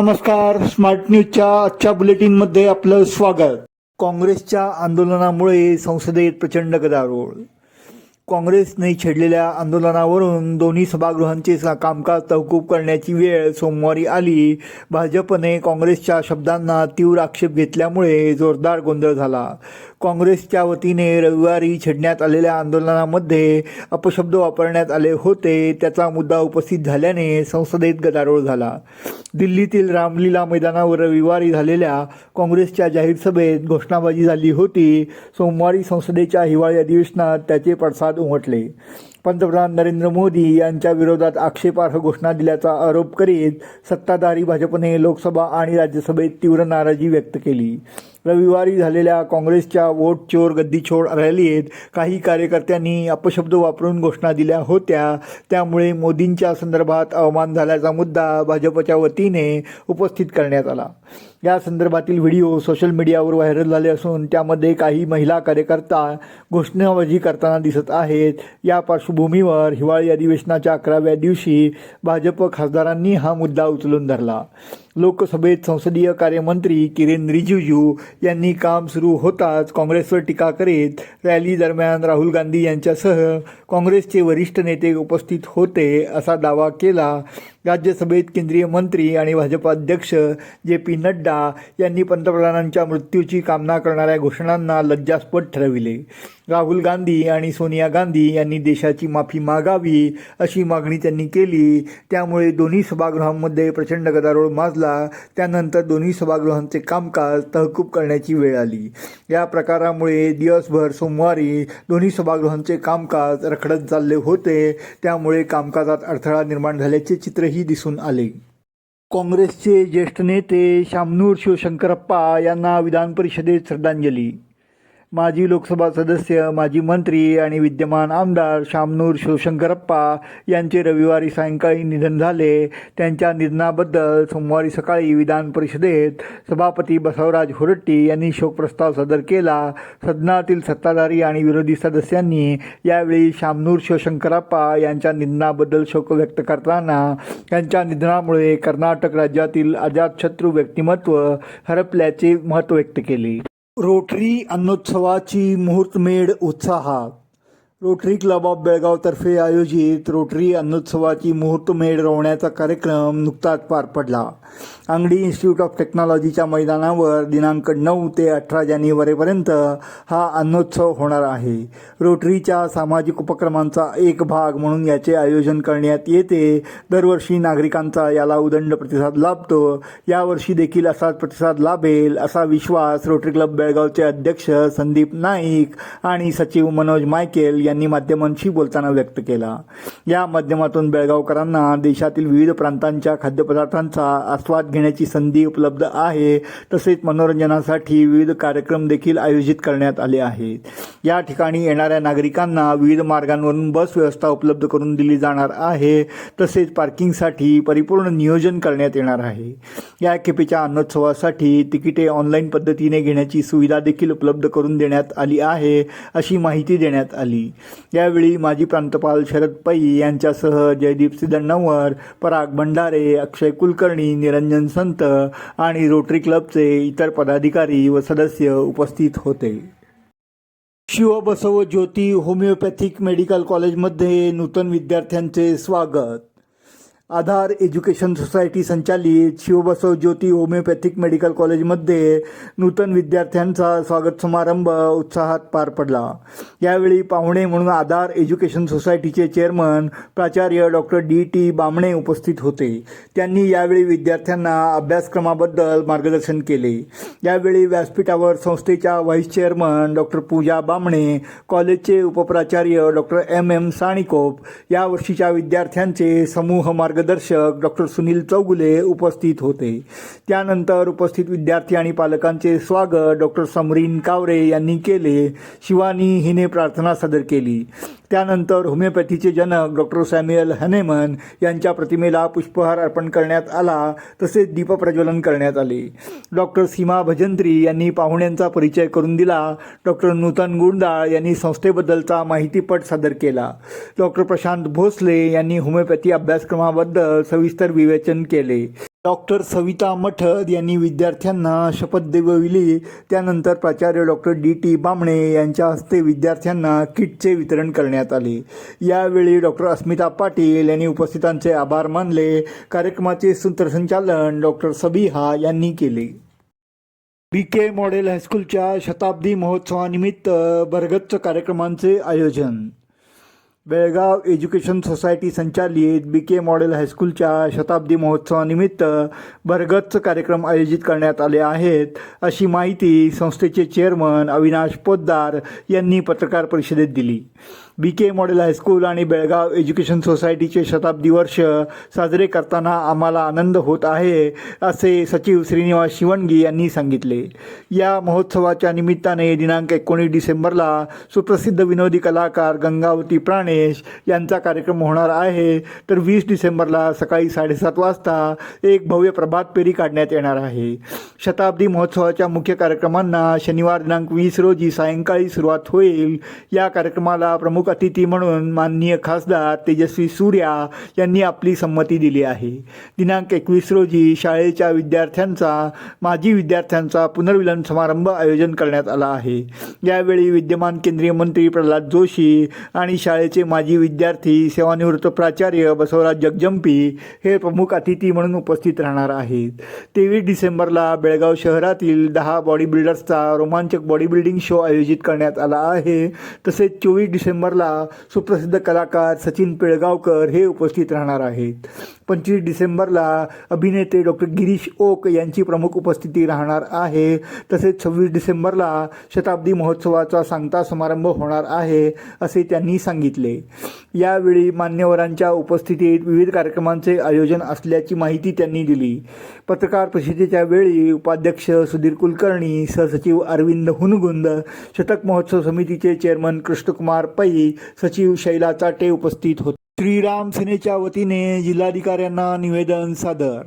नमस्कार स्मार्ट न्यूजच्या आजच्या बुलेटिनमध्ये आपलं स्वागत. काँग्रेसच्या आंदोलनामुळे संसदेत प्रचंड गदारोळ. काँग्रेसने छेडलेल्या आंदोलनावरून दोन्ही सभागृहांचे कामकाज तहकूब करण्याची वेळ सोमवारी आली. भाजपने काँग्रेसच्या शब्दांना तीव्र आक्षेप घेतल्यामुळे जोरदार गोंधळ झाला. काँग्रेसच्या वतीने रविवारी छेडण्यात आलेल्या आंदोलनामध्ये अपशब्द वापरण्यात आले होते. त्याचा मुद्दा उपस्थित झाल्याने संसदेत गदारोळ झाला. दिल्लीतील रामलीला मैदानावर रविवारी झालेल्या काँग्रेसच्या जाहीर सभेत घोषणाबाजी झाली होती. सोमवारी संसदेच्या हिवाळी अधिवेशनात त्याचे पडसाद उमटले. पंतप्रधान नरेंद्र मोदी यांच्या विरोधात आक्षेपार्ह घोषणा दिल्याचा आरोप करीत सत्ताधारी भाजपने लोकसभा आणि राज्यसभेत तीव्र नाराजी व्यक्त केली. रविवारी झालेल्या काँग्रेसच्या वोट चोर गद्दीछोड रॅलीत काही कार्यकर्त्यांनी अपशब्द वापरून घोषणा दिल्या होत्या. त्यामुळे मोदींच्या संदर्भात अवमान झाल्याचा मुद्दा भाजपच्या वतीने उपस्थित करण्यात आला. या संदर्भातील व्हिडिओ सोशल मीडियावर व्हायरल झाले असून त्यामध्ये काही महिला कार्यकर्ता घोषणाबाजी करताना दिसत आहेत. या पार्श्वभूमीवर हिवाळी अधिवेशनाच्या अकराव्या दिवशी भाजप खासदारांनी हा मुद्दा उचलून धरला. लोकसभेत संसदीय कार्यमंत्री किरेन रिजिजू यांनी काम सुरू होताच काँग्रेसवर टीका करीत रॅली दरम्यान राहुल गांधी यांच्यासह काँग्रेसचे वरिष्ठ नेते उपस्थित होते असा दावा केला. राज्यसभेत केंद्रीय मंत्री आणि भाजपा अध्यक्ष जे पी नड्डा यांनी पंतप्रधानांच्या मृत्यूची कामना करणाऱ्या घोषणांना लज्जास्पद ठरविले. राहुल गांधी आणि सोनिया गांधी यांनी देशाची माफी मागावी अशी मागणी त्यांनी केली. त्यामुळे दोन्ही सभागृहांमध्ये प्रचंड गदारोळ माजला. त्यानंतर दोन्ही सभागृहांचे कामकाज तहकूब करण्याची वेळ आली. या प्रकारामुळे दिवसभर सोमवारी दोन्ही सभागृहांचे कामकाज रखडत चालले होते. त्यामुळे कामकाजात अडथळा निर्माण झाल्याचे चित्रही दिसून आले. काँग्रेसचे ज्येष्ठ नेते शामनूर शिवशंकरप्पा यांना विधान परिषदेत श्रद्धांजली. माजी लोकसभा सदस्य माजी मंत्री आणि विद्यमान आमदार शामनूर शिवशंकरप्पा यांचे रविवारी सायंकाळी निधन झाले. त्यांच्या निधनाबद्दल सोमवारी सकाळी विधान परिषदेत सभापती बसवराज होरट्टी यांनी शोकप्रस्ताव सादर केला. सदनातील सत्ताधारी आणि विरोधी सदस्यांनी यावेळी शामनूर शिवशंकरप्पा यांच्या निधनाबद्दल शोक व्यक्त करताना त्यांच्या निधनामुळे कर्नाटक राज्यातील अजातशत्रू व्यक्तिमत्व हरपल्याचे महत्त्व व्यक्त केले. रोटरी अन्नोत्सवाची मुहूर्तमेढ उत्साहात रोटरी क्लब ऑफ बेळगावतर्फे आयोजित रोटरी अन्नोत्सवाची मुहूर्तमेढ रोवण्याचा कार्यक्रम नुकताच पार पडला. अंगडी इन्स्टिट्यूट ऑफ टेक्नॉलॉजीच्या मैदानावर दिनांक नऊ ते अठरा जानेवारीपर्यंत हा अन्नोत्सव होणार आहे. रोटरीच्या सामाजिक उपक्रमांचा एक भाग म्हणून याचे आयोजन करण्यात येते. दरवर्षी नागरिकांचा याला उदंड प्रतिसाद लाभतो. यावर्षी देखील असाच प्रतिसाद लाभेल असा विश्वास रोटरी क्लब बेळगावचे अध्यक्ष संदीप नाईक आणि सचिव मनोज मायकेल यांनी माध्यमांशी बोलताना व्यक्त केला. या माध्यमातून बेळगावकरांना देशातील विविध प्रांतांच्या खाद्यपदार्थांचा आस्वाद घेण्याची संधी उपलब्ध आहे तसेच मनोरंजनासाठी विविध कार्यक्रम देखील आयोजित करण्यात आले आहेत. या ठिकाणी येणाऱ्या नागरिकांना विविध मार्गांवरून बस व्यवस्था उपलब्ध करून दिली जाणार आहे तसेच पार्किंगसाठी परिपूर्ण नियोजन करण्यात येणार आहे. या खेपेच्या अन्नोत्सवासाठी तिकिटे ऑनलाईन पद्धतीने घेण्याची सुविधा देखील उपलब्ध करून देण्यात आली आहे अशी माहिती देण्यात आली. यावेळी माजी प्रांतपाल शरद पै यांच्यासह जयदीप सिदण्णवर पराग भंडारे अक्षय कुलकर्णी निरंजन संत आणि रोटरी क्लबचे इतर पदाधिकारी व सदस्य उपस्थित होते. शिवबसव ज्योती होमिओपॅथिक मेडिकल कॉलेजमध्ये नूतन विद्यार्थ्यांचे स्वागत. आधार एज्युकेशन सोसायटी संचालित शिवबसव ज्योती होमिओपॅथिक मेडिकल कॉलेजमध्ये नूतन विद्यार्थ्यांचा स्वागत समारंभ उत्साहात पार पडला. यावेळी पाहुणे म्हणून आधार एज्युकेशन सोसायटीचे चेअरमन प्राचार्य डॉक्टर डी. टी. बामणे उपस्थित होते. त्यांनी यावेळी विद्यार्थ्यांना अभ्यासक्रमाबद्दल मार्गदर्शन केले. यावेळी व्यासपीठावर संस्थेच्या vice chairman doctor Pooja Bamane कॉलेजचे उपप्राचार्य डॉक्टर एम. एम साणिकोप या वर्षीच्या विद्यार्थ्यांचे समूह मार्ग मार्गदर्शक डॉक्टर सुनील चौगुले उपस्थित होते. त्यानंतर उपस्थित विद्यार्थी आणि पालकांचे स्वागत डॉक्टर समरीन कावरे यांनी केले. शिवानी हिने प्रार्थना सादर केली. त्यानंतर होमिओपॅथीचे जनक डॉक्टर सॅम्युएल हनेमन यांच्या प्रतिमेला पुष्पहार अर्पण करण्यात आला तसेच दीपप्रज्वलन करण्यात आले. डॉक्टर सीमा भजंत्री यांनी पाहुण्यांचा परिचय करून दिला. डॉक्टर नूतन गुंडाळ यांनी संस्थेबद्दलचा माहितीपट सादर केला. डॉक्टर प्रशांत भोसले यांनी होमिओपॅथी अभ्यासक्रमाबद्दल सविस्तर विवेचन केले. डॉक्टर सविता मठद यांनी विद्यार्थ्यांना शपथ देवविली. त्यानंतर प्राचार्य डॉक्टर डी टी बामणे यांच्या हस्ते विद्यार्थ्यांना किटचे वितरण करण्यात आले. यावेळी डॉक्टर अस्मिता पाटील यांनी उपस्थितांचे आभार मानले. कार्यक्रमाचे सूत्रसंचालन डॉक्टर सबिहा यांनी केले. बी के मॉडेल हायस्कूलच्या शताब्दी महोत्सवानिमित्त भरगच्च कार्यक्रमांचे आयोजन बेळगाव एज्युकेशन सोसायटी संचालित बी के मॉडेल हायस्कूलच्या शताब्दी महोत्सवानिमित्त भरगच्च कार्यक्रम आयोजित करण्यात आले आहेत. अशी माहिती संस्थेचे चेअरमन अविनाश पोद्दार यांनी पत्रकार परिषदेत दिली. बी के मॉडेल हायस्कूल आणि बेळगाव एज्युकेशन सोसायटीचे शताब्दी वर्ष साजरे करताना आम्हाला आनंद होत आहे असे सचिव श्रीनिवास शिवणगी यांनी सांगितले. या महोत्सवाच्या निमित्ताने दिनांक एकोणीस डिसेंबरला सुप्रसिद्ध विनोदी कलाकार गंगावती प्राणेश यांचा कार्यक्रम होणार आहे. तर वीस डिसेंबरला सकाळी साडेसात वाजता एक भव्य प्रभात फेरी काढण्यात येणार आहे. शताब्दी महोत्सवाच्या मुख्य कार्यक्रमांना शनिवार दिनांक वीस रोजी सायंकाळी सुरुवात होईल. या कार्यक्रमाला प्रमुख अतिथी म्हणून माननीय खासदार तेजस्वी सूर्या यांनी आपली संमती दिली आहे. दिनांक एकवीस रोजी शाळेच्या विद्यार्थ्यांचा माजी विद्यार्थ्यांचा पुनर्विलन समारंभ आयोजन करण्यात आला आहे. यावेळी विद्यमान केंद्रीय मंत्री प्रल्हाद जोशी आणि शाळेचे माजी विद्यार्थी सेवानिवृत्त प्राचार्य बसवराज जगजंपी हे प्रमुख अतिथी म्हणून उपस्थित राहणार आहेत. तेवीस डिसेंबरला बेळगाव शहरातील दहा बॉडी बिल्डर्सचा रोमांचक बॉडी बिल्डिंग शो आयोजित करण्यात आला आहे. तसेच चोवीस डिसेंबरला सुप्रसिद्ध कलाकार सचिन पिळगावकर हे उपस्थित राहणार आहेत. पंचवीस डिसेंबरला अभिनेते डॉक्टर गिरीश ओक यांची प्रमुख उपस्थिती राहणार आहे. तसेच सव्वीस डिसेंबरला शताब्दी महोत्सवाचा सांगता समारंभ होणार आहे असे त्यांनी सांगितले. यावेळी मान्यवरांच्या उपस्थितीत विविध कार्यक्रमांचे आयोजन असल्याची माहिती त्यांनी दिली. पत्रकार परिषदेच्या वेळी उपाध्यक्ष सुधीर कुलकर्णी सहसचिव अरविंद हुनगुंद शतक महोत्सव समितीचे चेअरमन कृष्णकुमार पै सचिव शैला चाटे उपस्थित होते. श्रीराम सेनेच्या वतीने जिल्हाधिकाऱ्यांना निवेदन सादर.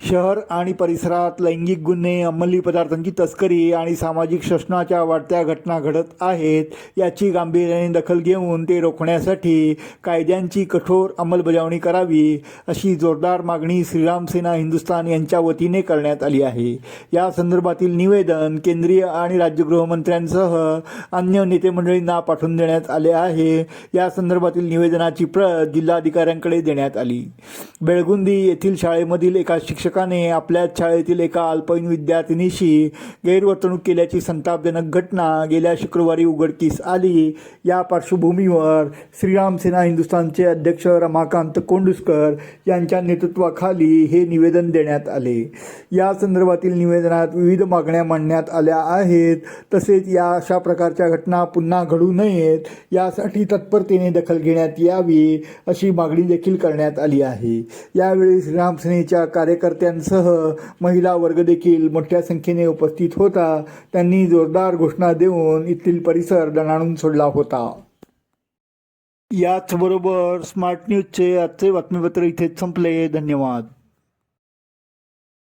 शहर आणि परिसरात लैंगिक गुन्हे अंमली पदार्थांची तस्करी आणि सामाजिक शोषणाच्या वाढत्या घटना घडत आहेत याची गांभीर्याने दखल घेऊन ते रोखण्यासाठी कायद्यांची कठोर अंमलबजावणी करावी अशी जोरदार मागणी श्रीराम सेना हिंदुस्थान यांच्या वतीने करण्यात आली आहे. या संदर्भातील निवेदन केंद्रीय आणि राज्य गृहमंत्र्यांसह अन्य नेते मंडळींना पाठवून देण्यात आले आहे. या संदर्भातील निवेदनाची प्रत जिल्हाधिकाऱ्यांकडे देण्यात आली. बेळगुंदी येथील शाळेमधील एका शिक्षकाने आपल्या शाळेतील एका अल्पवयीन विद्यार्थिनीशी गैरवर्तणूक केल्याची संतापजनक घटना गेल्या शुक्रवारी उघडकीस आली. या पार्श्वभूमीवर श्रीराम सेना हिंदुस्थानचे अध्यक्ष रमाकांत कोंडुस्कर यांच्या नेतृत्वाखाली हे निवेदन देण्यात आले. या संदर्भातील निवेदनात विविध मागण्या मांडण्यात आल्या आहेत. तसेच या अशा प्रकारच्या घटना पुन्हा घडू नयेत यासाठी तत्परतेने दखल घेण्यात यावी अशी मागणी देखील करण्यात आली आहे. यावेळी श्रीराम सेनेच्या कार्यकर्त्यांसह महिला वर्ग देखील मोठ्या संख्येने उपस्थित होता. त्यांनी जोरदार घोषणा देऊन येथील परिसर दणाणून सोडला होता. याचबरोबर स्मार्ट न्यूजचे आजचे बातमीपत्र इथेच संपले. धन्यवाद.